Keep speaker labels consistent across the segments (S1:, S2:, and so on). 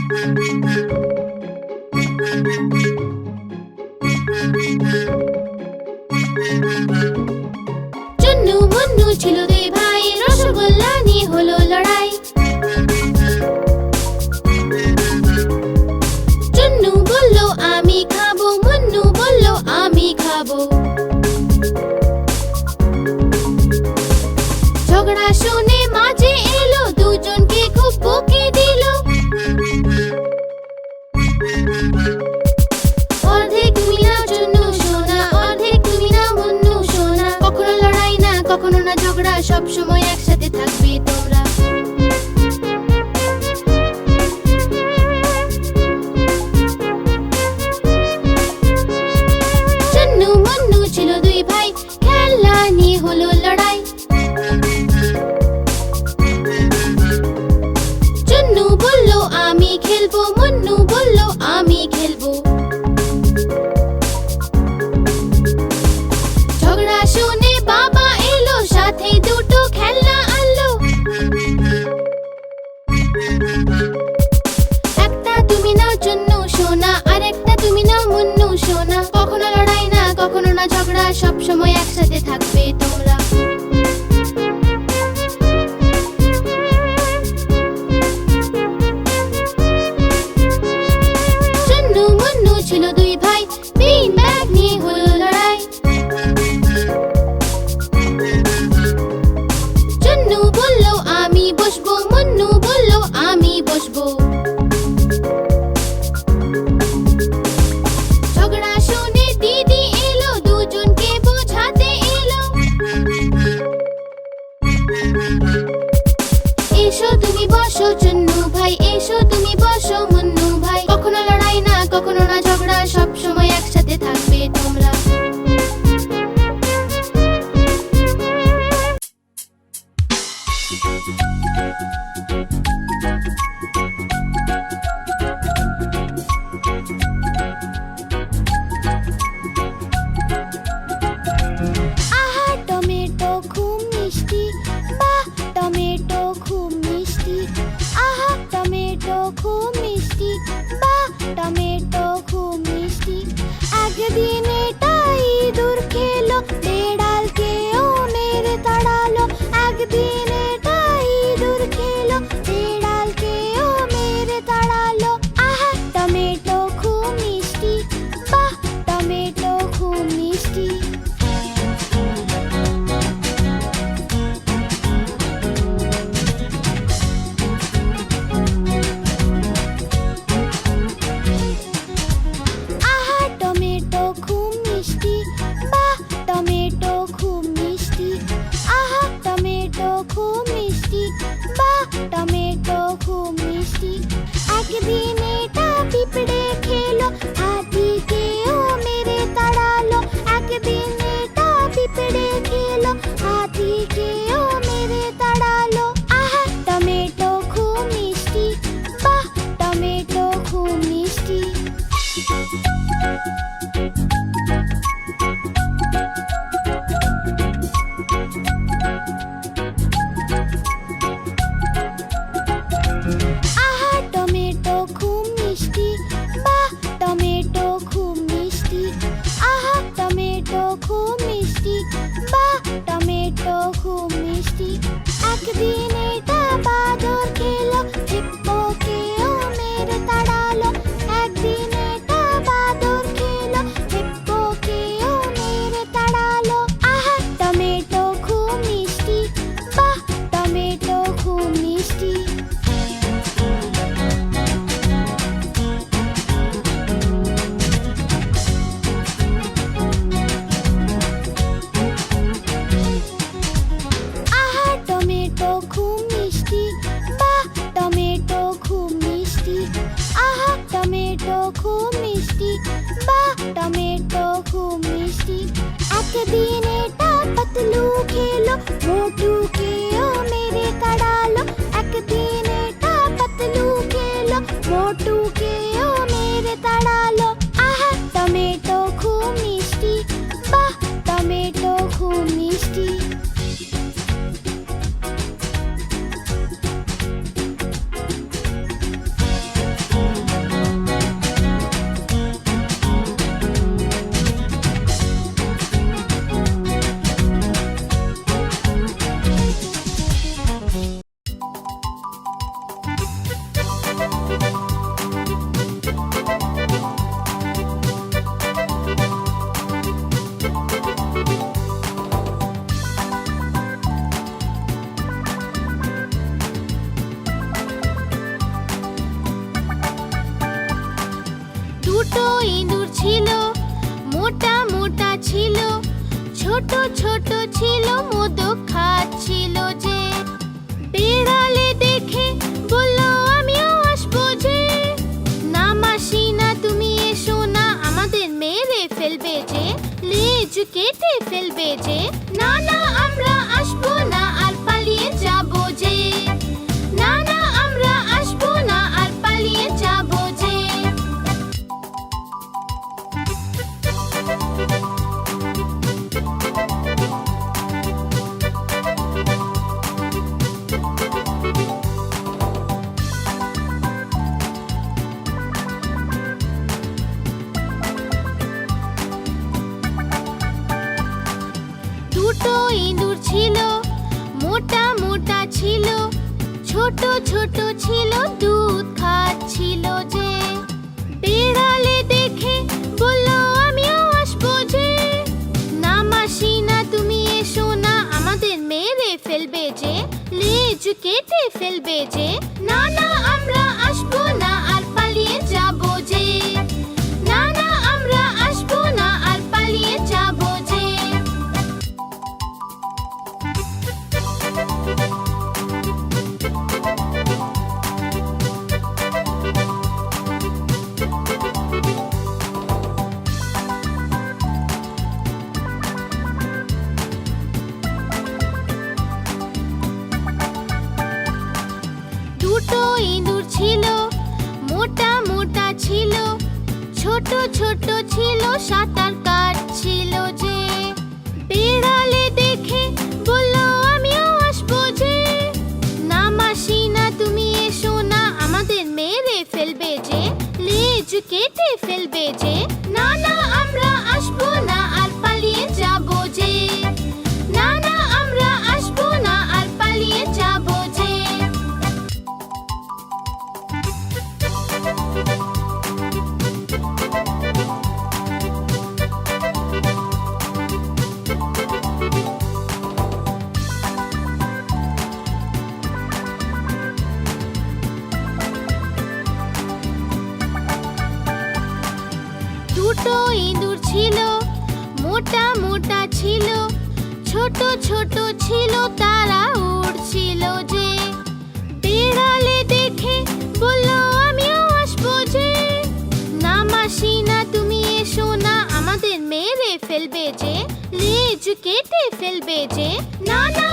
S1: thank you ঝগড়া
S2: মোটু ছোট ইঁদুর ছিল, মোটা মোটা ছিল,
S3: ছোট ছোট ছিল মতো খাচ্ছিল যে। বেড়ালে দেখে বলল, আমিও আসব যে। না মাসি, না তুমি এসো, না আমাদের মেরে ফেলবে যে, লেজ কেটে ফেলবে যে। না না, আমরা আসব না। ইঁদুর ছিল, মোটা মোটা ছিল, ছোট ছোট ছিল, দুধ খাচ্ছিল যে। বেড়ালে দেখে বলল, আমিও আসব যে। না মাসি, না তুমি এসো না, আমাদের মেরে ফেলবে যে, লেজ কেটে ফেলবে যে। না না, আমরা আসব না, আর পালিয়ে যাব যে। ছোট ছিল, সাঁতার কাটছিল যে। বেড়ালে দেখে বলল, আমিও আসব যে। না না তুমি এসো না, আমাদের মেরে ফেলবে যে, লেজ কেটে ফেলবে যে। ছোট ছোট ছিল তারা উড়ছিল যে। বিড়ালে দেখে বলল, আমিও আসব যে। না মাসি, না তুমি এসো না, আমাদের মেরে ফেলবে যে, লেজ কেটে ফেলবে যে। না না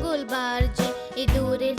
S3: মঙ্গলবার যে ইঁদুরের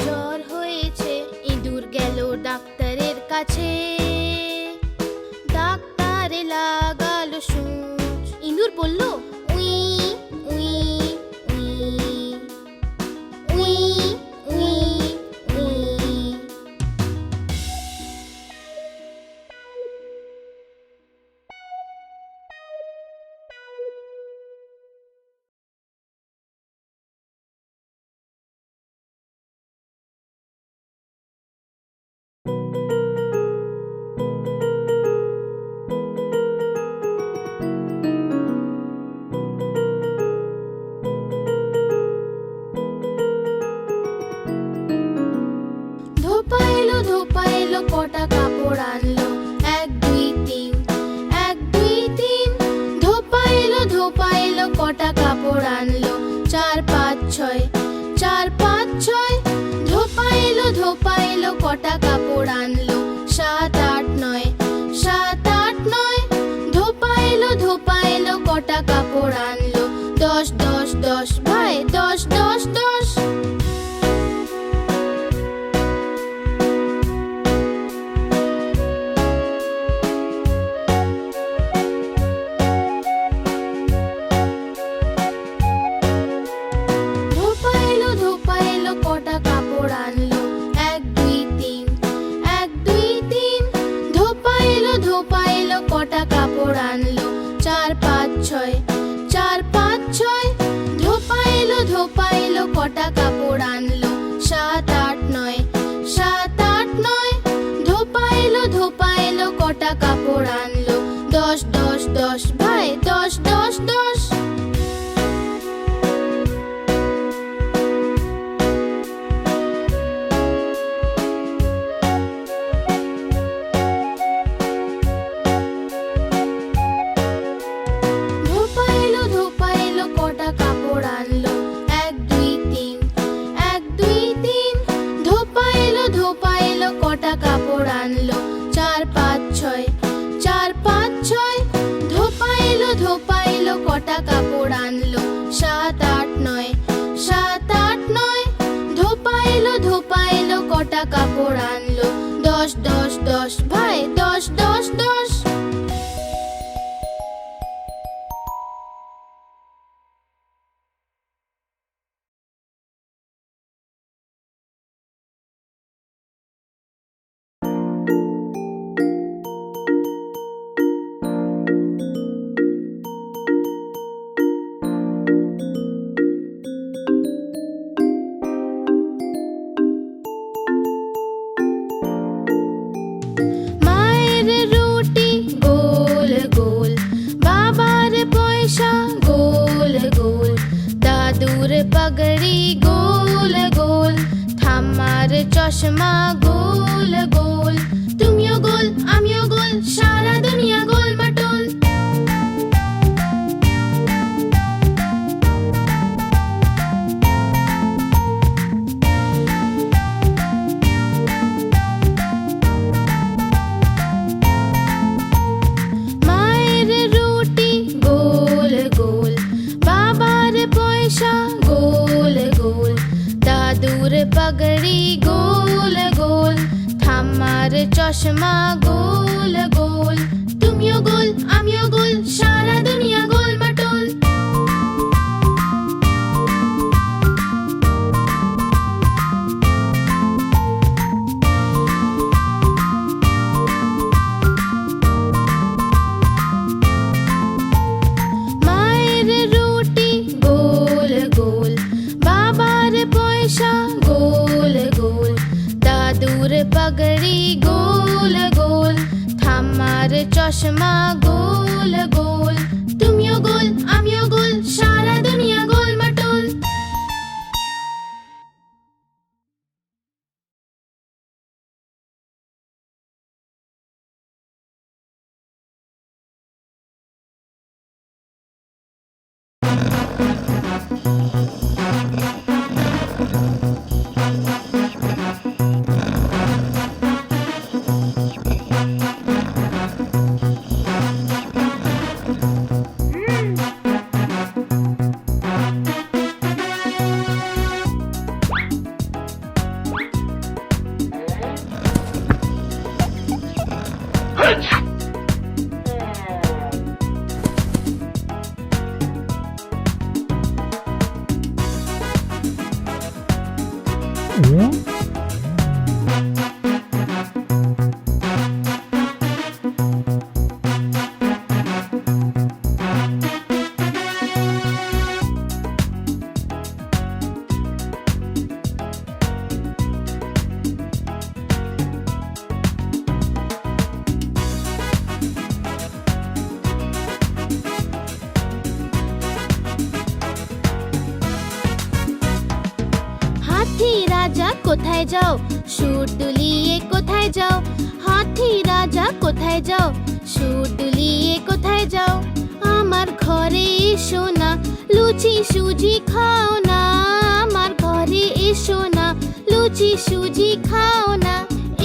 S3: কটা কাপড় আনলো? এক, দুই, তিন। এক, দুই, তিন। ধোপা এলো ধোপা এলো কটা কাপড় আনলো? চার, পাঁচ, ছয়। চার, পাঁচ, ছয়। ধোপা এলো ধোপা এলো কটা কাপড় আনলো? কটা কাপড় আনলো? চার পাঁচ ছয়। চার পাঁচ ছয়। ধোপাইলো ধোপাইলো কটা কাপড় আনলো? এলো কটা কাপড় আনলো? সাত, আট, নয়। সাত, আট, নয়। ধোপা এলো ধোপা এলো কটা কাপড় আনলো? দশ দশ দশ, ভাই, দশ দশ দশ। পয়সা গোল গোল দাদুর পগড়ি গোল গোল থামার চশমা গোল গোল তুমিও গোল আমিও গোল সারা দুনিয়া গোল চশমা গোল গোল। তুমিও গোল আমিও গোল সারা দুনিয়া কোথায় যাও? সুর দুলিয়ে কোথায় যাও? হাতি রাজা কোথায় যাও? সুর দুলিয়ে কোথায় যাও? আমার ঘরে এসো না, লুচি সুজি খাও না। আমার ঘরে এসো না, লুচি সুজি খাও না।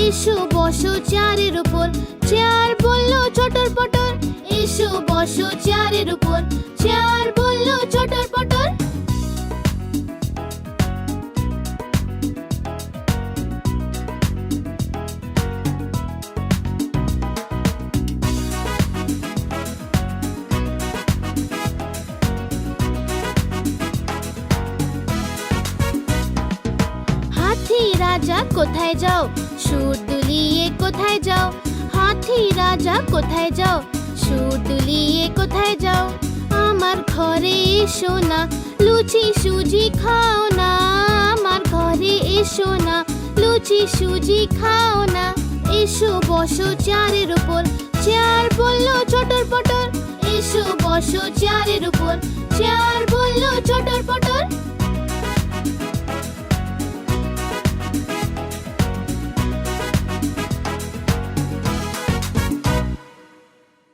S3: এসো, বসো চেয়ারের উপর। চেয়ার বলল চটর পটর এসো, বসো চেয়ারের উপর। চেয়ার বলল চটর পটর কোথায় যাও? সুর দুলিয়ে কোথায় যাও? হাতি, রাজা, কোথায় যাও? সুর দুলিয়ে কোথায় যাও? আমার ঘরে এসো না, লুচি সুজি খাও না। আমার ঘরে এসো না, লুচি সুজি খাও না। এসো, বসো চেয়ারের উপর। চেয়ার বলল, চটর পটর। এসো, বসো চেয়ারের উপর। চেয়ার